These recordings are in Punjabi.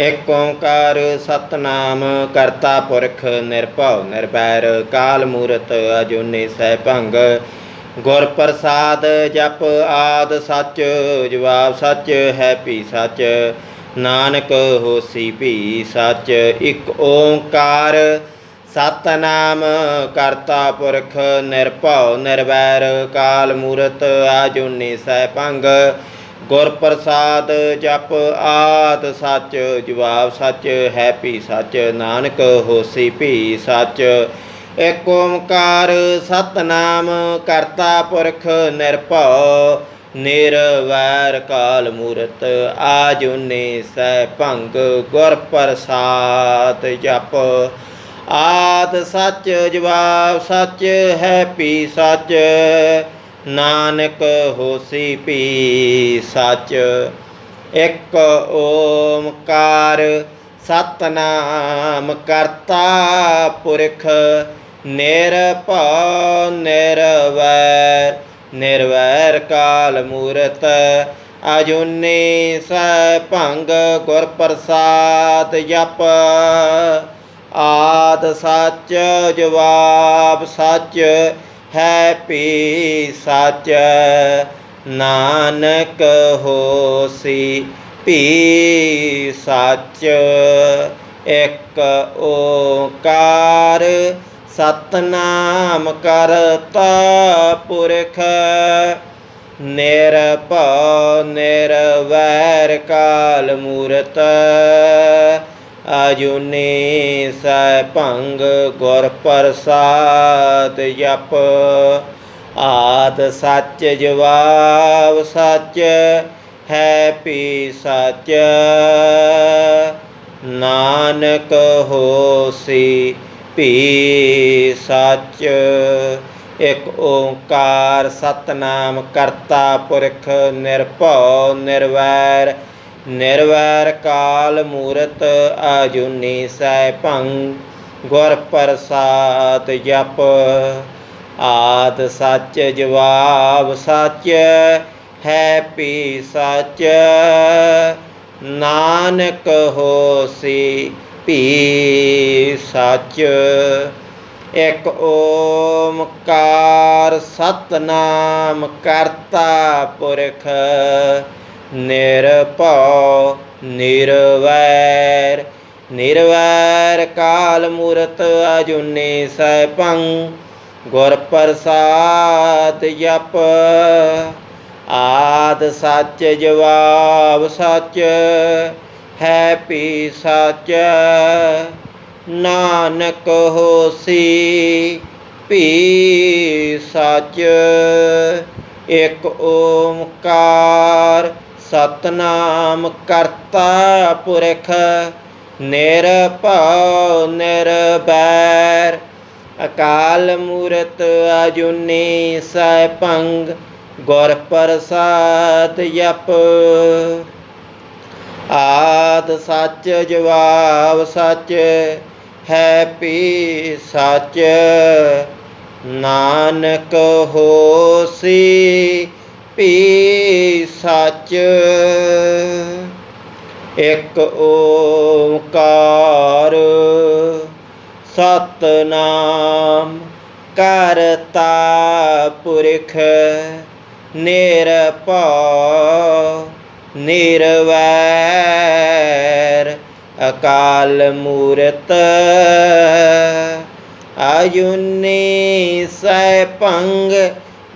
ਏਕ ਓੰਕਾਰ ਸਤਨਾਮ, ਕਰਤਾ ਪੁਰਖ ਨਿਰਭਉ ਨਿਰਵੈਰ ਕਾਲ ਮੂਰਤ ਅਜੂਨੀ ਸੈਭੰਗ ਗੁਰ ਪ੍ਰਸਾਦ ਜਪ ਆਦ ਸੱਚ, ਜਵਾਬ ਸੱਚ ਹੈ ਭੀ ਸੱਚ। ਨਾਨਕ ਹੋਸੀ ਭੀ ਸੱਚ। ਇਕ ਓੰਕਾਰ ਸਤਨਾਮ, ਕਰਤਾ ਪੁਰਖ ਨਿਰਭਉ ਨਿਰਵੈਰ ਕਾਲ ਮੂਰਤ ਆਜੂਨੀ ਸੈਭੰਗ ਗੁਰ ਪ੍ਰਸਾਦ ਜਪ ਆਦ ਸੱਚ ਜਵਾਬ ਸੱਚ ਹੈ ਭੀ ਸੱਚ, ਨਾਨਕ ਹੋਸੀ ਭੀ ਸੱਚ। ਏਕ ਓਮਕਾਰ ਸਤਨਾਮ, ਕਰਤਾ ਪੁਰਖ ਨਿਰਭਉ, ਨਿਰਵੈਰ ਕਾਲ ਮੂਰਤ ਆਜੁਨੇ ਸੈ ਭੰਗ। ਗੁਰ ਪ੍ਰਸਾਦ ਜਪ ਆਦ ਸੱਚ ਜਵਾਬ ਸੱਚ ਹੈ ਭੀ ਸੱਚ। ਨਾਨਕ ਹੋਸੀ ਭੀ ਸੱਚ, ਇੱਕ ਓਮਕਾਰ, ਸਤਨਾਮ ਕਰਤਾ ਪੁਰਖ, ਨਿਰਭਉ ਨਿਰਵੈਰ ਨਿਰਵੈਰ ਕਾਲ ਮੂਰਤ, ਅਜੂਨੀ ਸੈ ਭੰਗ ਗੁਰ ਪ੍ਰਸਾਦ ਜਪ। ਆਦ ਸੱਚ ਜਵਾਬ ਸੱਚ ਹੈ ਪੀ ਸੱਚ ਨਾਨਕ ਹੋਸੀ ਪੀ ਸੱਚ ਇੱਕ ਓਕਾਰ, ਸਤਨਾਮ ਕਰਤਾ ਪੁਰਖ, ਨਿਰਭਉ ਨਿਰਵੈਰ ਕਾਲ ਮੂਰਤ। ਅਜੂਨੀ ਸੈ ਭੰਗ ਗੁਰ ਪ੍ਰਸਾਦ ਜਪ। ਆਦ ਸੱਚ ਜਵਾਬ ਸੱਚ, ਹੈ ਪੀ ਸੱਚ। ਨਾਨਕ ਹੋਸੀ ਭੀ ਸੱਚ। ਇਕ ਓੰਕਾਰ ਸਤਨਾਮ ਕਰਤਾ ਪੁਰਖ ਨਿਰਭਉ ਨਿਰਵੈਰ। ਨਿਰਵੈਰ ਕਾਲ ਮੂਰਤ ਆਜੂਨੀ ਸੈ ਭੰਗ, ਗੁਰ ਪ੍ਰਸਾਦ ਜਪ। ਆਦ ਸੱਚ ਜਵਾਬ ਸੱਚ, ਹੈ ਪੀ ਸੱਚ। ਨਾਨਕ ਹੋਸੀ ਭੀ ਸੱਚ। ਇਕ ਓਮਕਾਰ ਸਤਨਾਮ ਕਰਤਾ ਪੁਰਖ। ਨਿਰਭਉ, ਨਿਰਵੈਰ। ਨਿਰਵੈਰ ਕਾਲ ਮੂਰਤ ਅਜੂਨੀ ਸੈਭੰ, ਗੁਰ ਪ੍ਰਸਾਦ ਜਪ। ਆਦ ਸੱਚ ਜਵਾਬ ਸੱਚ, ਹੈ ਭੀ ਸੱਚ। ਨਾਨਕ ਹੋਸੀ ਭੀ ਸੱਚ। ਇਕ ਓਮਕਾਰ ਸਤਨਾਮ ਕਰਤਾ ਪੁਰਖ, ਨਿਰਭਉ ਨਿਰਬੈਰ ਅਕਾਲ ਮੂਰਤ ਅਜੂਨੀ ਸੈਭੰਗ ਗੁਰ ਪ੍ਰਸਾਦ ਜਪ ਆਦ ਸੱਚ ਜਵਾਬ ਸੱਚ, ਹੈ ਭੀ ਸੱਚ। ਨਾਨਕ ਹੋਸੀ ਭੀ ਸੱਚ। ਇੱਕ ਓੰਕਾਰ ਸਤਨਾਮ ਕਰਤਾ ਪੁਰਖ ਨਿਰਭਉ ਨਿਰਵੈਰ ਅਕਾਲ ਮੂਰਤ ਆਯੁਨੀ ਸੈ ਭੰਗ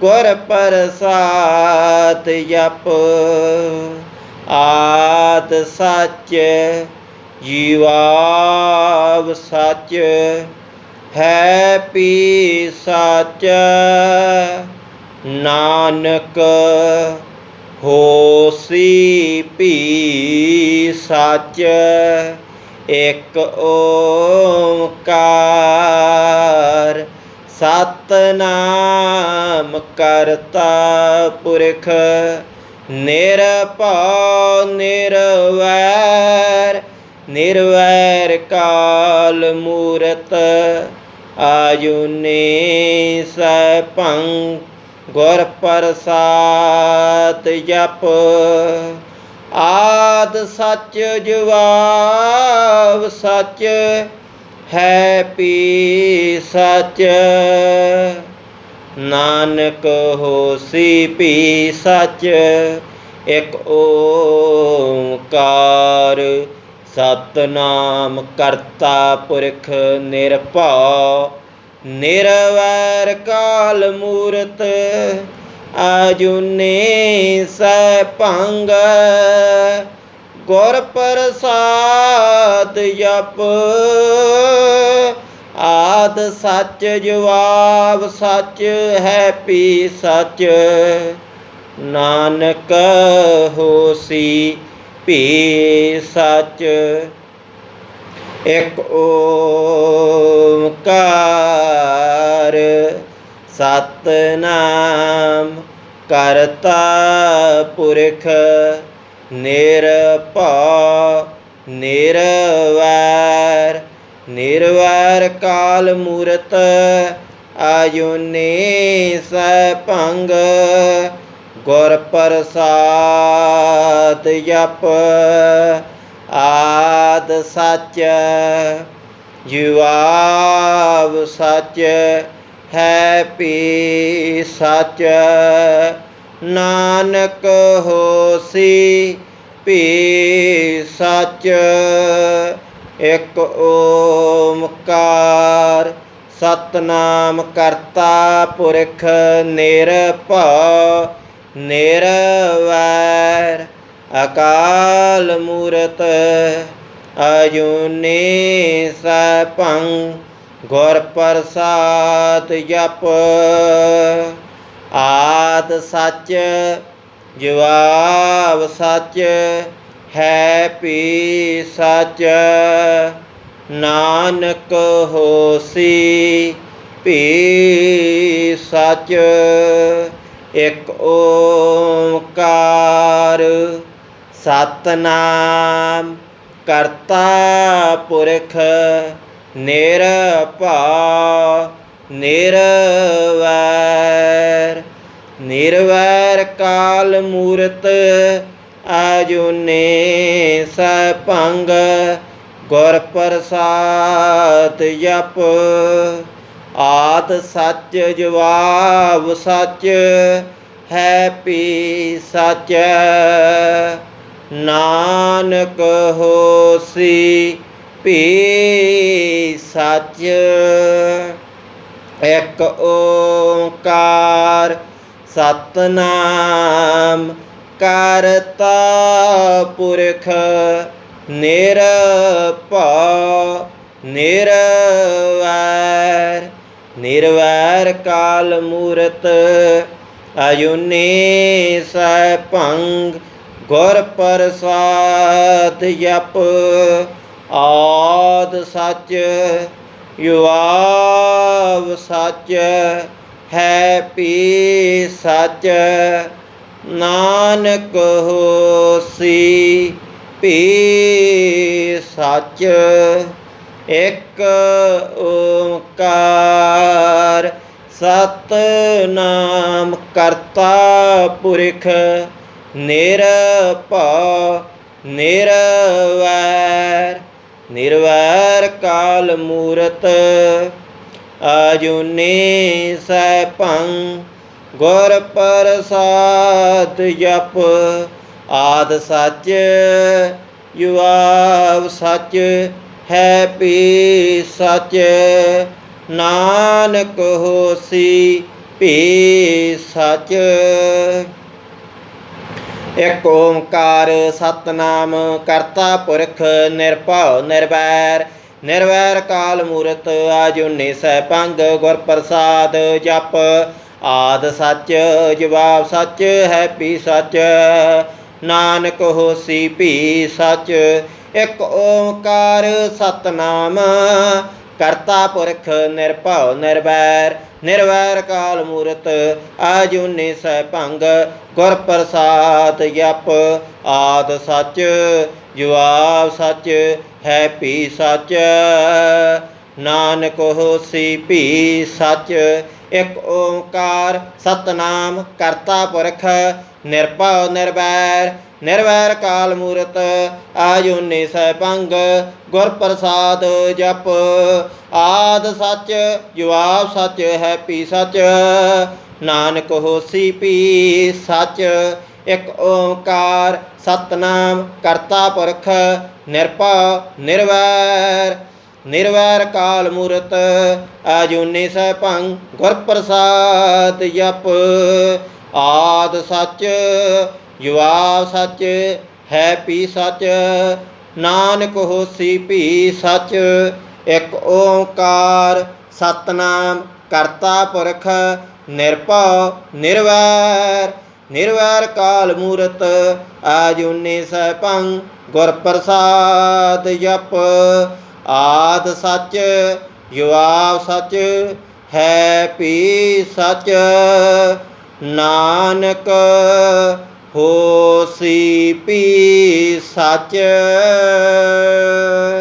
ਗੁਰ ਪ੍ਰਸਾਦ ਜਪ, ਆਦ ਸੱਚ ਜੀਵਾਵ ਸੱਚ, ਹੈ ਪੀ ਸੱਚ ਨਾਨਕ ਹੋਸੀ ਭੀ ਸੱਚ, ਇਕ ਓੰਕਾਰ ਸਤਨਾਮ ਕਰਤਾ ਪੁਰਖ, ਨਿਰਭਉ ਨਿਰਵੈਰ ਨਿਰਵੈਰ ਕਾਲ ਮੂਰਤ ਆਜੁਨੇ ਸੈਭੰ ਗੁਰ ਪ੍ਰਸਾਦ ਜਪ। ਆਦ ਸੱਚ ਜਵਾਬ ਸੱਚ ਹੈ ਪੀ ਸੱਚ। ਨਾਨਕ ਹੋਸੀ ਪੀ ਸਚ। ਇਕ ਓੰਕਾਰ। ਸਤਨਾਮ ਕਰਤਾ ਪੁਰਖ ਨਿਰਭਉ। ਨਿਰਵੈਰ ਕਾਲ ਮੂਰਤ ਆਜੁਨੇ ਸੈਭੰਗ ਗੁਰ ਪ੍ਰਸਾਦ ਜਪ। ਆਦ ਸੱਚ ਜਵਾਬ ਸੱਚ ਹੈ ਪੀ ਸੱਚ। ਨਾਨਕ ਹੋਸੀ ਪੀ ਸੱਚ। ਇਕ ਓੰਕਾਰ ਸਤਨਾਮ ਕਰਤਾ ਪੁਰਖ ਨਿਰਭਉ, ਨਿਰਵੈਰ ਨਿਰਵੈਰ ਕਾਲ ਮੂਰਤ ਆਯੁਨੇ ਸੈਭੰਗ ਗੁਰ ਪ੍ਰਸਾਦ ਜਪ ਆਦ ਸੱਚ ਜਵਾਬ ਸੱਚ ਹੈ ਪੀ ਸੱਚ। ਨਾਨਕ ਹੋਸੀ ਭੀ ਸੱਚ, ਇਕ ਓਮਕਾਰ। ਸਤਨਾਮ ਕਰਤਾ ਪੁਰਖ ਨਿਰਭਉ, ਨਿਰਵੈਰ ਅਕਾਲ ਮੂਰਤ, ਅਜੂਨੀ ਸੈਭੰ, ਗੁਰ ਪ੍ਰਸਾਦ ਜਪ। ਆਦ ਸੱਚ, ਜਵਾਬ ਸੱਚ, ਹੈ ਪੀ ਸੱਚ। ਨਾਨਕ ਹੋਸੀ, ਭੀ ਸੱਚ। ਇਕ ਓੰਕਾਰ, ਸਤਨਾਮ ਕਰਤਾ ਪੁਰਖ, ਨਿਰਭਉ, ਨਿਰਵੈਰ। ਨਿਰਵੈਰ ਕਾਲ ਮੂਰਤ ਆਜੁਨੇ ਸੈਭੰਗ, ਗੁਰ ਪ੍ਰਸਾਦ ਜਪ। ਆਦ ਸੱਚ ਜਵਾਬ ਸੱਚ, ਹੈ ਪੀ ਸੱਚ। ਨਾਨਕ ਹੋਸੀ ਪੀ ਸੱਚ। ਇਕ ਓੰਕਾਰ ਸਤਨਾਮ ਕਰਤਾ ਪੁਰਖ ਨਿਰਭਉ, ਨਿਰਵੈਰ ਨਿਰਵੈਰ ਕਾਲ ਮੂਰਤ ਅਯੁਨੇ ਸੈਭੰਗ ਗੁਰ ਪ੍ਰਸਾਦ ਜਪ ਆਦ ਸੱਚ ਯੁਵਾਵ ਸੱਚ ਹੈ ਪੀ ਸੱਚ ਨਾਨਕ ਹੋਸੀ ਪੀ ਸੱਚ ਇਕ ਓੰਕਾਰ ਸਤਨਾਮ ਕਰਤਾ ਪੁਰਖ ਨਿਰਭਉ, ਨਿਰਵੈਰ ਨਿਰਵੈਰ ਕਾਲ ਮੂਰਤ ਆਜੁਨੇ ਸੈਭੰ ਗੁਰ ਪ੍ਰਸਾਦ ਜਪ, ਆਦ ਸੱਚ ਯੁਵਾਵ ਸੱਚ, ਹੈ ਪੀ ਸੱਚ। ਨਾਨਕ ਹੋਸੀ ਭੀ ਸੱਚ। ਇਕ ਓੰਕਾਰ ਸਤਨਾਮ ਕਰਤਾ ਪੁਰਖ ਨਿਰਭਉ ਨਿਰਵੈਰ ਨਿਰਵੈਰ ਕਾਲ ਮੂਰਤ ਆਜੁਨੇ ਸੈਭੰਗ ਗੁਰ ਪ੍ਰਸਾਦ ਜਪ। ਆਦ ਸੱਚ, ਜਵਾਬ ਸੱਚ ਹੈ ਪੀ ਸੱਚ। ਨਾਨਕ ਹੋਸੀ ਭੀ ਸੱਚ। ਇਕ ਓੰਕਾਰ ਸਤਨਾਮ ਕਰਤਾ ਪੁਰਖ ਨਿਰਭਉ ਨਿਰਵੈਰ ਨਿਰਵੈਰ ਕਾਲ ਮੂਰਤ ਆਜੂਨੇ ਸੈਭੰਗ, ਗੁਰ ਪ੍ਰਸਾਦ ਜਪ ਆਦ ਸੱਚ ਜਵਾਬ ਸੱਚ ਹੈ ਪੀ ਸੱਚ। ਨਾਨਕ ਹੋਸੀ ਭੀ ਸੱਚ, ਇਕ ਓੰਕਾਰ ਸਤਨਾਮ ਕਰਤਾ ਪੁਰਖ ਨਿਰਭਉ ਨਿਰਵੈਰ ਨਿਰਵੈਰ ਕਾਲ ਮੂਰਤ, ਆਜੂਨੀ ਸੈਭੰਗ ਗੁਰ ਪ੍ਰਸਾਦ ਜਪ। ਆਦ ਸੱਚ ਜਵਾਬ ਸੱਚ ਹੈ ਪੀ ਸੱਚ। ਨਾਨਕ ਹੋਸੀ ਪੀ ਸੱਚ, ਇਕ ਓੰਕਾਰ ਸਤਨਾਮ ਕਰਤਾ ਪੁਰਖ, ਨਿਰਭਉ ਨਿਰਵੈਰ। ਨਿਰਵੈਰ ਕਾਲ ਮੂਰਤ, ਆਜੂਨੀ ਸੈਭੰ ਗੁਰ ਪ੍ਰਸਾਦ ਜਪ। ਆਦ ਸੱਚ ਜਵਾਬ ਸੱਚ ਹੈ ਪੀ ਸੱਚ, ਨਾਨਕ ਹੋਸੀ ਭੀ ਸੱਚ। ਇੱਕ ਓੰਕਾਰ ਸਤਨਾਮ ਕਰਤਾ ਪੁਰਖ, ਨਿਰਭਉ, ਨਿਰਵੈਰ। ਨਿਰਵੈਰ ਕਾਲ ਮੂਰਤ ਆਜੂਨੀ ਸੈਭੰ ਗੁਰ ਪ੍ਰਸਾਦ ਜਪ। ਆਦ ਸੱਚ, ਜਵਾਬ ਸੱਚ ਹੈ ਪੀ ਸੱਚ। ਨਾਨਕ ਹੋਸੀ ਪੀ ਸੱਚ।